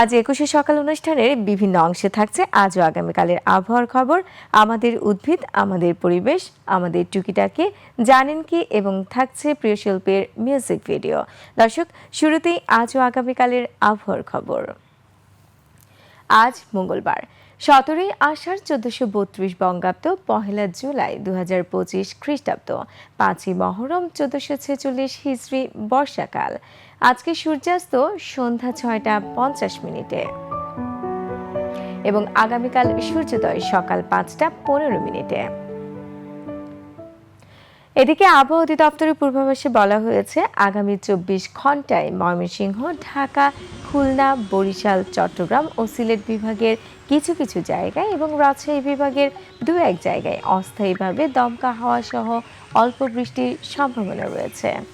আজ একুশে সকাল অনুষ্ঠানের বিভিন্ন অংশে থাকছে আজও আগামীকালের আবহাওয়ার খবর। আমাদের উদ্ভিদ, আমাদের পরিবেশ, আমাদের টুকিটাকি, জানেন কি এবং থাকছে প্রিয় শিল্পের মিউজিক ভিডিও। দর্শক, শুরুতেই আজও আগামীকালের আবহাওয়ার খবর। আজ মঙ্গলবার, সতেরোই আষাঢ় চোদ্দশো বত্রিশ বঙ্গাব্দ, পহেলা জুলাই দু হাজার পঁচিশ খ্রিস্টাব্দ, পাঁচই মহরম চোদ্দশো ছেচল্লিশ হিজড়ি বর্ষাকাল। আজকে সূর্যাস্ত সন্ধ্যা ছয়টা পঞ্চাশ মিনিটে। এবং আগামীকাল সূর্যোদয় সকাল পাঁচটা পনেরো মিনিটে। এদিকে আবহাওয়া অধিদপ্তরের পূর্বাভাসে বলা হয়েছে, আগামী চব্বিশ ঘন্টায় ময়মনসিংহ, ঢাকা, খুলনা, বরিশাল, চট্টগ্রাম ও সিলেট বিভাগের কিছু কিছু জায়গায় এবং রাজশাহী বিভাগের দু এক জায়গায় অস্থায়ীভাবে দমকা হাওয়া সহ অল্প বৃষ্টির সম্ভাবনা রয়েছে।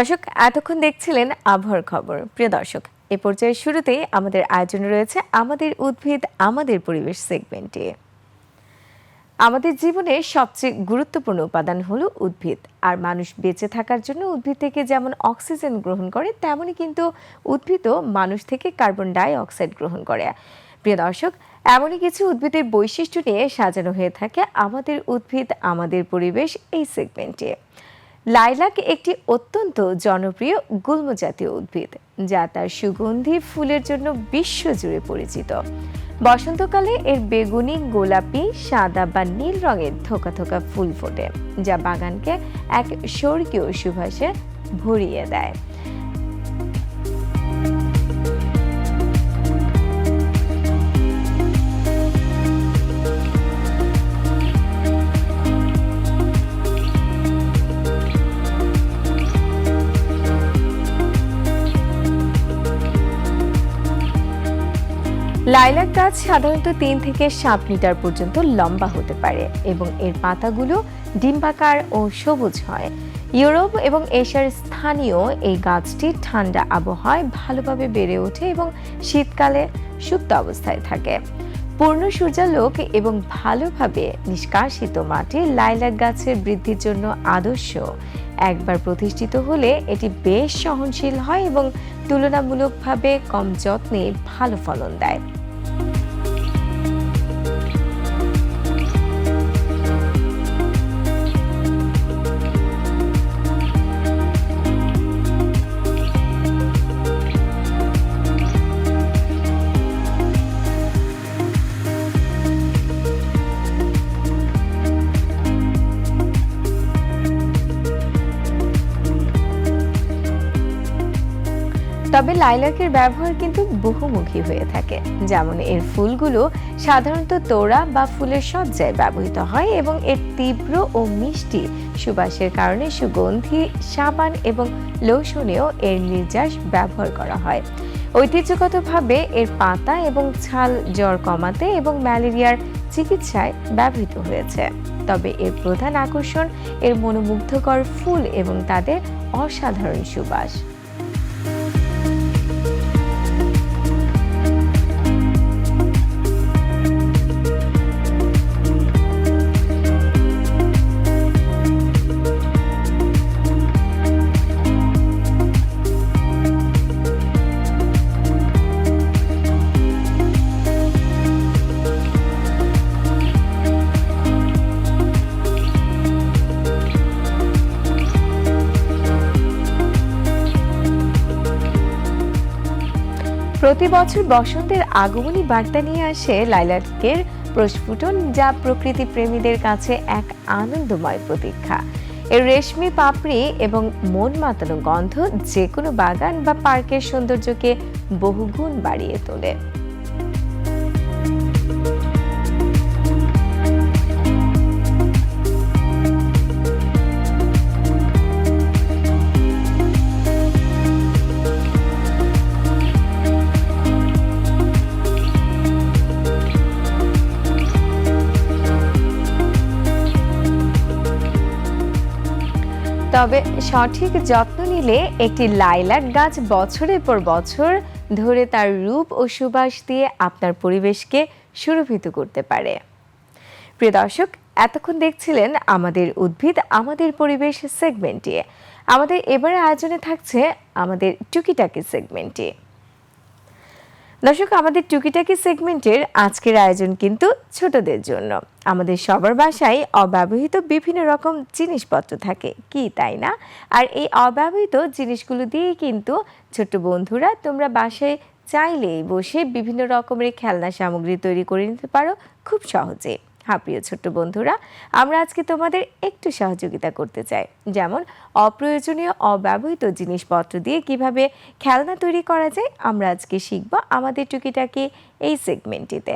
দর্শক, এতক্ষণ দেখছিলেন আবহাওয়ার খবর। প্রিয় দর্শক, এ পর্যায়ে শুরুতেই আমাদের আয়োজনে রয়েছে আমাদের উদ্ভিদ, আমাদের পরিবেশ সেগমেন্টে আমাদের জীবনের সবচেয়ে গুরুত্বপূর্ণ উপাদান হলো উদ্ভিদ। আর মানুষ বেঁচে থাকার জন্য উদ্ভিদ থেকে যেমন অক্সিজেন গ্রহণ করে, তেমনই কিন্তু উদ্ভিদও মানুষ থেকে কার্বন ডাই অক্সাইড গ্রহণ করে। প্রিয় দর্শক, এমনই কিছু উদ্ভিদের বৈশিষ্ট্য নিয়ে সাজানো হয়ে থাকে আমাদের উদ্ভিদ, আমাদের পরিবেশ এই সেগমেন্টে লাইলাক একটি অত্যন্ত জনপ্রিয় গুল্ম জাতীয় উদ্ভিদ, যা তার সুগন্ধি ফুলের জন্য বিশ্বজুড়ে পরিচিত। বসন্তকালে এর বেগুনি, গোলাপি, সাদা বা নীল রঙের থোকা থোকা ফুল ফোটে, যা বাগানকে এক স্বর্গীয় সুভাষে ভরিয়ে দেয়। লাইলাক গাছ সাধারণত তিন থেকে সাত মিটার পর্যন্ত লম্বা হতে পারে এবং এর পাতাগুলো ডিম্বাকার ও সবুজ হয়। ইউরোপ এবং এশিয়ার স্থানীয় এই গাছটি ঠান্ডা আবহাওয়ায় ভালোভাবে বেড়ে ওঠে এবং শীতকালে সুপ্ত অবস্থায় থাকে। পূর্ণ সূর্যালোক এবং ভালোভাবে নিষ্কাশিত মাটি লাইলাক গাছের বৃদ্ধির জন্য আদর্শ। একবার প্রতিষ্ঠিত হলে এটি বেশ সহনশীল হয় এবং তুলনামূলকভাবে কম যত্নে ভালো ফলন দেয়। তবে লাইলাকের ব্যবহার কিন্তু বহুমুখী হয়ে থাকে। যেমন এর ফুলগুলো সাধারণত তোড়া বা ফুলের সজ্জায় ব্যবহৃত হয় এবং এর তীব্র ও মিষ্টি সুবাসের কারণে সুগন্ধি, সাবান এবং লোশনেও এর নির্যাস ব্যবহার করা হয়। ঐতিহ্যগতভাবে এর পাতা এবং ছাল জ্বর কমাতে এবং ম্যালেরিয়ার চিকিৎসায় ব্যবহৃত হয়েছে। তবে এর প্রধান আকর্ষণ এর মনোমুগ্ধকর ফুল এবং তাদের অসাধারণ সুবাস। প্রতি বছর বসন্তের আগমনী বার্তা নিয়ে আসে লাইলাকের প্রস্ফুটন, যা প্রকৃতি প্রেমীদের কাছে এক আনন্দময় প্রতীক্ষা। এর রেশমি, পাপড়ি এবং মন মাতানো গন্ধ যে কোনো বাগান বা পার্কের সৌন্দর্যকে বহুগুণ বাড়িয়ে তোলে। সঠিক যত্ন নিলে একটি লাইলাক গাছ বছরের পর বছর ধরে তার রূপ ও সুবাস দিয়ে আপনার পরিবেশকে সুরভিত করতে পারে। প্রিয় দর্শক, এতক্ষণ দেখছিলেন আমাদের উদ্ভিদ, আমাদের পরিবেশ সেগমেন্টে আমাদের এবারে আয়োজনে থাকছে আমাদের টুকিটাকি সেগমেন্টটি দর্শক, আমাদের টুকিটাকি সেগমেন্টের আজকের আয়োজন কিন্তু ছোটদের জন্য। আমাদের সবার বাসায় অব্যবহৃত বিভিন্ন রকম জিনিসপত্র থাকে, কি তাই না? আর এই অব্যবহৃত জিনিসগুলো দিয়ে কিন্তু ছোট বন্ধুরা তোমরা বাসায় চাইলেই বসে বিভিন্ন রকমের খেলনা সামগ্রী তৈরি করে নিতে পারো খুব সহজে। হ্যাঁ প্রিয় ছোট্ট বন্ধুরা, আমরা আজকে তোমাদের একটু সহযোগিতা করতে চাই। যেমন, অপ্রয়োজনীয়, অব্যবহৃত জিনিসপত্র দিয়ে কীভাবে খেলনা তৈরি করা যায়, আমরা আজকে শিখব আমাদের টুকিটাকি এই সেগমেন্টটিতে।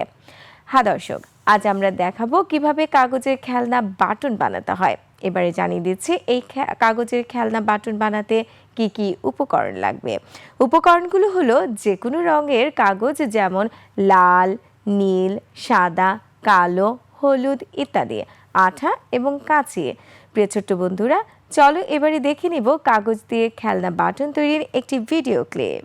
হ্যাঁ দর্শক, আজ আমরা দেখাবো কীভাবে কাগজের খেলনা বাটন বানাতে হয়। এবারে জানিয়ে দিচ্ছি, এই কাগজের খেলনা বাটন বানাতে কি কি উপকরণ লাগবে? উপকরণগুলো হলো যে কোনো রঙের কাগজ যেমন লাল, নীল, সাদা, কালো হলুদ ইত্যাদি, আঠা এবং কাঁচি। প্রিয় ছোট্ট বন্ধুরা, চলো এবারে দেখে নিব কাগজ দিয়ে খেলনা বাটন তৈরির একটি ভিডিও ক্লিপ।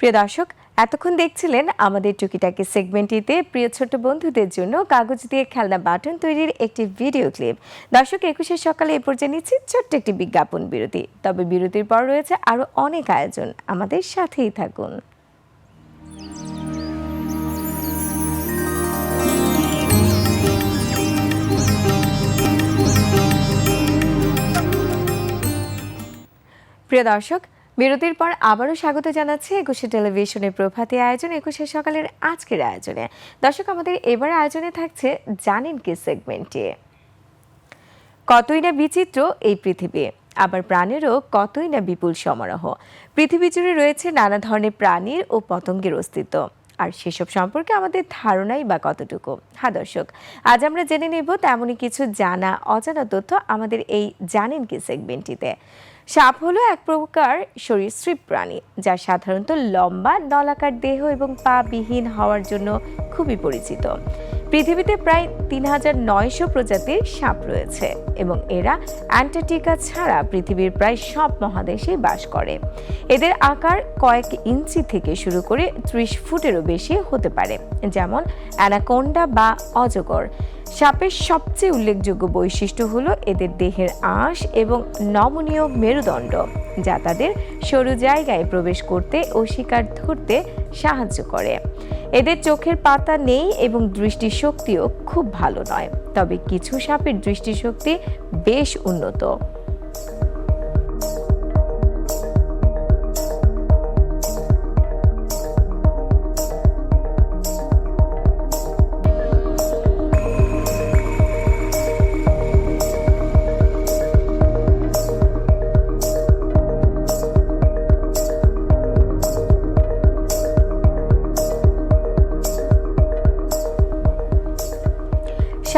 প্রিয় দর্শক, এতক্ষণ দেখছিলেন আমাদের টুকিটাকি সেগমেন্টটিতে প্রিয় ছোট বন্ধুদের জন্য কাগজ দিয়ে খেলনা বাটন তৈরির একটি ভিডিও ক্লিপ। দর্শক একুশের সকালে এ পর্যায়ে নিচ্ছি ছোট্ট একটি বিজ্ঞাপন বিরতি। তবে বিরতির পর রয়েছে আরও অনেক আয়োজন। আমাদের সাথেই থাকুন। প্রিয় দর্শক বিরতির পর আবারও স্বাগত জানাচ্ছি একুশে টেলিভিশনের প্রভাতী আয়োজন, একুশে সকালের আজকের আয়োজনে। দর্শক, আমাদের এবার আয়োজনে থাকছে জানেন কি সেগমেন্টে কতই না বিচিত্র এই পৃথিবী, আবার প্রাণেরও কতই না বিপুল সমারোহ। পৃথিবী জুড়ে রয়েছে নানা ধরনের প্রাণীর ও পতঙ্গের অস্তিত্ব। আর সেসব সম্পর্কে আমাদের ধারণাই বা কতটুকু? হ্যাঁ দর্শক, আজ আমরা জেনে নেব তেমনই কিছু জানা, অজানা তথ্য আমাদের এই জানেন কি সেগমেন্টটিতে। সাপ হলো এক প্রকার সরীসৃপ প্রাণী, যা সাধারণত লম্বা, নলাকার দেহ এবং পা বিহীন হওয়ার জন্য খুবই পরিচিত। পৃথিবীতে প্রায় তিন হাজার নয়শো প্রজাতির সাপ রয়েছে এবং এরা অ্যান্টার্কটিকা ছাড়া পৃথিবীর প্রায় সব মহাদেশেই বাস করে। এদের আকার কয়েক ইঞ্চি থেকে শুরু করে ত্রিশ ফুটেরও বেশি হতে পারে, যেমন অ্যানাকোন্ডা বা অজগর। সাপের সবচেয়ে উল্লেখযোগ্য বৈশিষ্ট্য হল এদের দেহের আঁশ এবং নমনীয় মেরুদণ্ড, যা তাদের সরু জায়গায় প্রবেশ করতে ও শিকার ধরতে সাহায্য করে। এদের চোখের পাতা নেই এবং দৃষ্টিশক্তিও খুব ভালো নয়, তবে কিছু সাপের দৃষ্টিশক্তি বেশ উন্নত।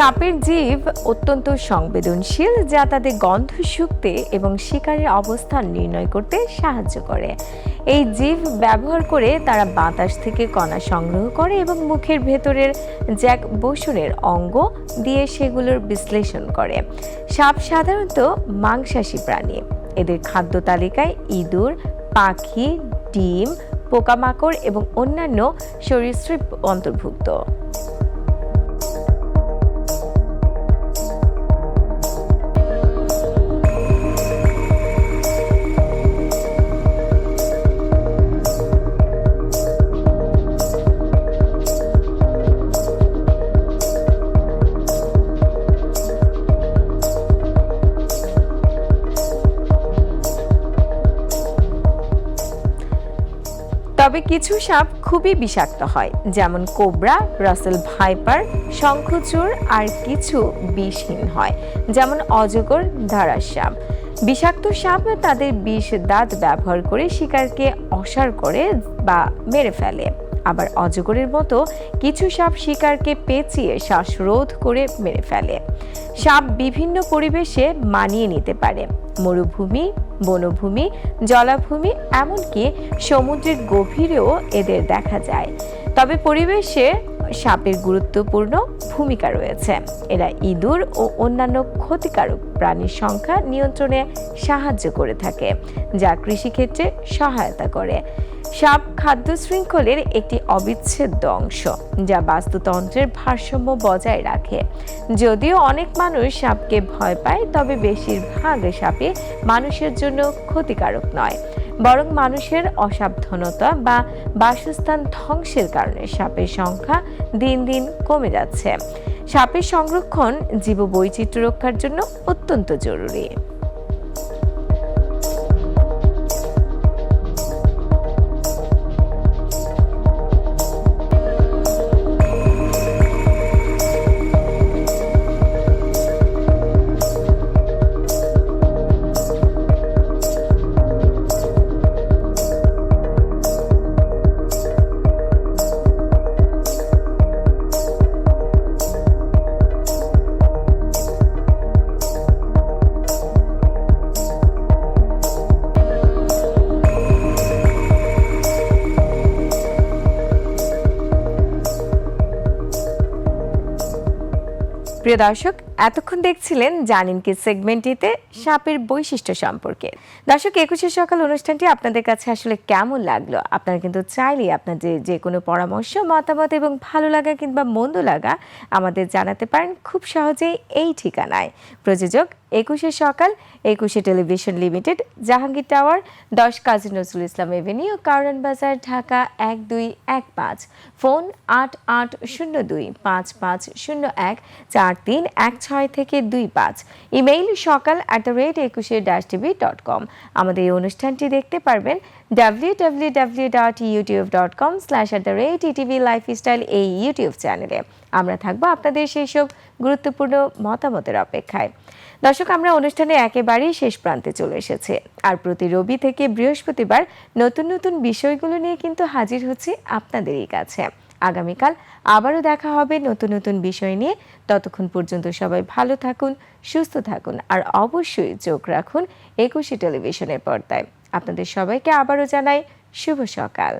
সাপের জীব অত্যন্ত সংবেদনশীল যা তাদের গন্ধ, শুকতে এবং শিকারের অবস্থান নির্ণয় করতে সাহায্য করে। এই জীব ব্যবহার করে তারা বাতাস থেকে কণা সংগ্রহ করে এবং মুখের ভেতরের জ্যাক বসুনের অঙ্গ দিয়ে সেগুলোর বিশ্লেষণ করে। সাপ সাধারণত মাংসাশী প্রাণী। এদের খাদ্য তালিকায় ইঁদুর, পাখি, ডিম, পোকামাকড় এবং অন্যান্য সরীসৃপ অন্তর্ভুক্ত। কিছু সাপ খুবই বিষাক্ত হয়, যেমন কোবরা, রাসেল ভাইপার, শঙ্খচূড় আর কিছু বিষহীন হয়, যেমন অজগর ধারার সাপ। বিষাক্ত সাপ তাদের বিষ দাঁত ব্যবহার করে শিকারকে অসার করে বা মেরে ফেলে। আবার অজগরের মতো কিছু সাপ শিকারকে পেঁচিয়ে শ্বাসরোধ করে মেরে ফেলে। সাপ বিভিন্ন পরিবেশে মানিয়ে নিতে পারে, মরুভূমি বনভূমি, জলাভূমি, এমনকি সমুদ্রের গভীরেও এদের দেখা যায়। তবে পরিবেশে সাপের গুরুত্বপূর্ণ ভূমিকা রয়েছে। এরা ইঁদুর ও অন্যান্য ক্ষতিকারক প্রাণীর সংখ্যা নিয়ন্ত্রণে সাহায্য করে থাকে, যা কৃষিক্ষেত্রে সহায়তা করে। সাপ খাদ্য শৃঙ্খলের একটি অবিচ্ছেদ্য অংশ, যা বাস্তুতন্ত্রের ভারসাম্য বজায় রাখে। যদিও অনেক মানুষ সাপকে ভয় পায়, তবে বেশিরভাগ সাপে মানুষের জন্য ক্ষতিকারক নয়। বরং মানুষের অসাবধানতা বা বাসস্থান ধ্বংসের কারণে সাপের সংখ্যা দিন দিন কমে যাচ্ছে। সাপের সংরক্ষণ জীববৈচিত্র্য রক্ষার জন্য অত্যন্ত জরুরি। প্রিয় দর্শক, এতক্ষণ দেখছিলেন জানিন কি সেগমেন্টটিতে সাপের বৈশিষ্ট্য সম্পর্কে। দর্শক একুশের সকাল অনুষ্ঠানটি আপনাদের কাছে আসলে কেমন লাগল? আপনারা কিন্তু চাইলেই আপনাদের যে কোনো পরামর্শ, মতামত এবং ভালো লাগা কিংবা মন্দ লাগা আমাদের জানাতে পারেন খুব সহজেই এই ঠিকানায়। প্রযোজক একুশে সকাল, একুশে টেলিভিশন লিমিটেড, জাহাঙ্গীর টাওয়ার, দশ কাজী নজরুল ইসলাম এভিনিউ কারণ বাজার, ঢাকা এক দুই এক পাঁচ। ফোন আট আট শূন্য দুই, পাঁচ পাঁচ শূন্য এক, চার তিন এক ছয় থেকে দুই পাঁচ। ইমেইল সকাল অ্যাট দ্য রেট একুশে ড্যাশ টিভি ডট কম আমাদের এই অনুষ্ঠানটি দেখতে পারবেন W W W dot YouTube dot com slash at the rate ETV lifestyle এই ইউটিউব চ্যানেলে আমরা থাকব আপনাদের সেই সব গুরুত্বপূর্ণ মতামতের অপেক্ষায়। দর্শক, আমরা অনুষ্ঠানে একেবারেই শেষ প্রান্তে চলে এসেছে। আর প্রতি রবি থেকে বৃহস্পতিবার নতুন নতুন বিষয়গুলো নিয়ে কিন্তু হাজির হচ্ছে আপনাদেরই কাছে। আগামীকাল আবারও দেখা হবে নতুন নতুন বিষয় নিয়ে। ততক্ষণ পর্যন্ত সবাই ভালো থাকুন, সুস্থ থাকুন, আর অবশ্যই চোখ রাখুন একুশে টেলিভিশনের পর্দায়। আপনাদের সবাইকে আবারও জানাই শুভ সকাল।